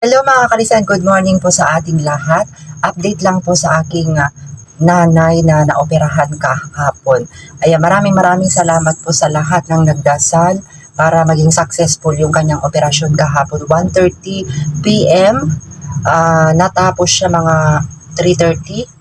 Hello mga kalisan, good morning po sa ating lahat. Update lang po sa aking ah, nanay na naoperahan kahapon. Ayan, maraming maraming salamat po sa lahat ng nagdasal para maging successful yung kanyang operasyon kahapon. 1.30 p.m. ah, natapos siya mga 3.30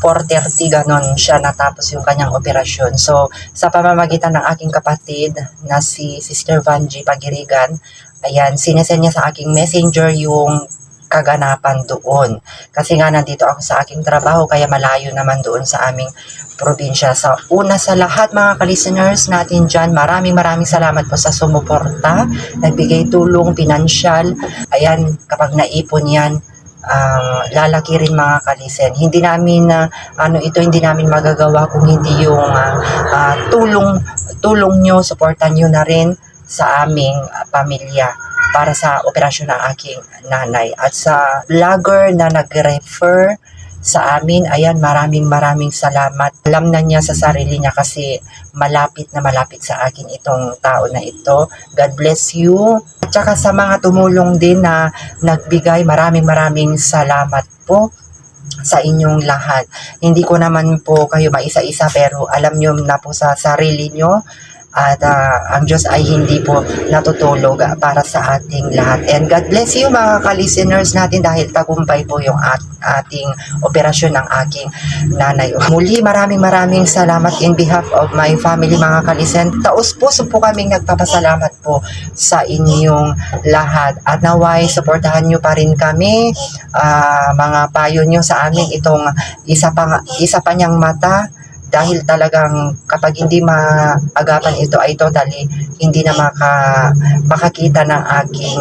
4.30 ganon siya natapos yung kanyang operasyon. So, sa pamamagitan ng aking kapatid na si Sister Vanji Pagirigan, ayan, sinesend niya sa aking messenger yung kaganapan doon. Kasi nga nandito ako sa aking trabaho, kaya malayo naman doon sa aming probinsya. Sa una sa lahat mga ka-listeners natin dyan, maraming maraming salamat po sa sumuporta, nagbigay tulong, pinansyal. Ayan, kapag naipon yan, ah, lalaki rin mga kalisen. Hindi namin na ano ito hindi namin magagawa kung hindi yung ah, ah, tulong tulong nyo, suportan nyo na rin sa aming ah, pamilya para sa operasyon ng aking nanay. At sa vlogger na nag-refer sa amin, ayan, maraming maraming salamat. Alam na niya sa sarili niya kasi malapit na malapit sa akin itong tao na ito. God bless you. At saka sa mga tumulong din na nagbigay, maraming maraming salamat po sa inyong lahat. Hindi ko naman po kayo maisa-isa pero alam nyo na po sa sarili nyo at ah, ang Diyos ay hindi po natutulog ah, para sa ating lahat. And God bless you mga ka-listeners natin dahil tagumpay po yung at, ating operasyon ng aking nanay. Muli maraming maraming salamat in behalf of my family mga kalisen. Taos puso po kaming nagpapasalamat po sa inyong lahat. At naway, supportahan nyo pa rin kami, ah, mga payo nyo sa amin itong isa pa, isa pa niyang mata dahil talagang kapag hindi maagapan ito ay totally hindi na maka, makakita ng aking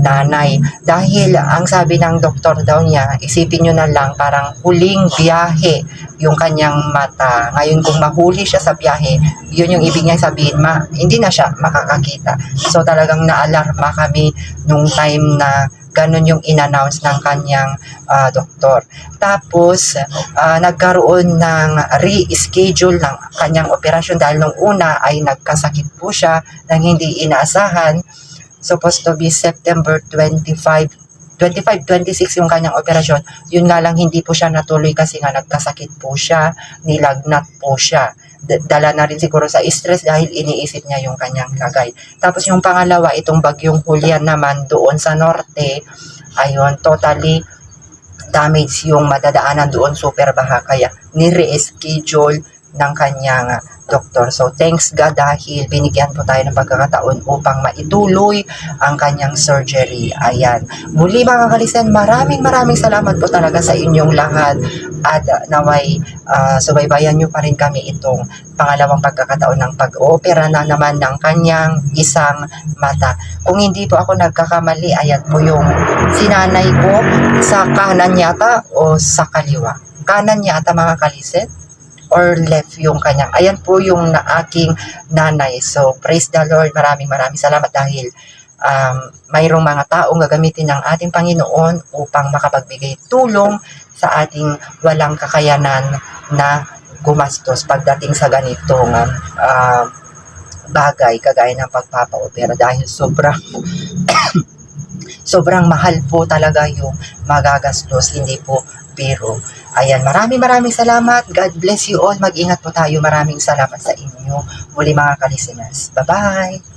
nanay. Dahil ang sabi ng doktor daw niya, isipin nyo na lang parang huling biyahe yung kanyang mata. Ngayon kung mahuli siya sa biyahe, yun yung ibig niya sabihin, ma, hindi na siya makakakita. So talagang naalarma kami nung time na ganun yung in-announce ng kanyang ah, doktor. Tapos, ah, nagkaroon ng re-schedule ng kanyang operasyon dahil nung una ay nagkasakit po siya nang hindi inaasahan. Supposed to be September 25 25-26 yung kanyang operasyon. Yun nga lang hindi po siya natuloy kasi nga nagkasakit po siya, nilagnat po siya. Dala na rin siguro sa stress dahil iniisip niya yung kanyang lagay. Tapos yung pangalawa, itong bagyong Julian naman doon sa norte, ayun, totally damage yung madadaanan doon, super baha. Kaya ni-reschedule ng kanyang doktor. So, thanks God dahil binigyan po tayo ng pagkakataon upang maituloy ang kanyang surgery. Ayan. Muli mga kalisan, maraming maraming salamat po talaga sa inyong lahat at uh, naway uh, subaybayan nyo pa rin kami itong pangalawang pagkakataon ng pag-opera na naman ng kanyang isang mata. Kung hindi po ako nagkakamali, ayan po yung sinanay ko sa kanan yata o sa kaliwa. Kanan yata mga kaliset or left yung kanyang. Ayan po yung na aking nanay. So, praise the Lord. Maraming maraming salamat dahil um, mayroong mga taong gagamitin ng ating Panginoon upang makapagbigay tulong sa ating walang kakayanan na gumastos pagdating sa ganitong um, bagay kagaya ng pagpapa-opera dahil sobrang sobrang mahal po talaga yung magagastos, hindi po biro. Ayan, maraming maraming salamat. God bless you all. Mag-ingat po tayo. Maraming salamat sa inyo. Muli mga ka-listeners. Bye-bye!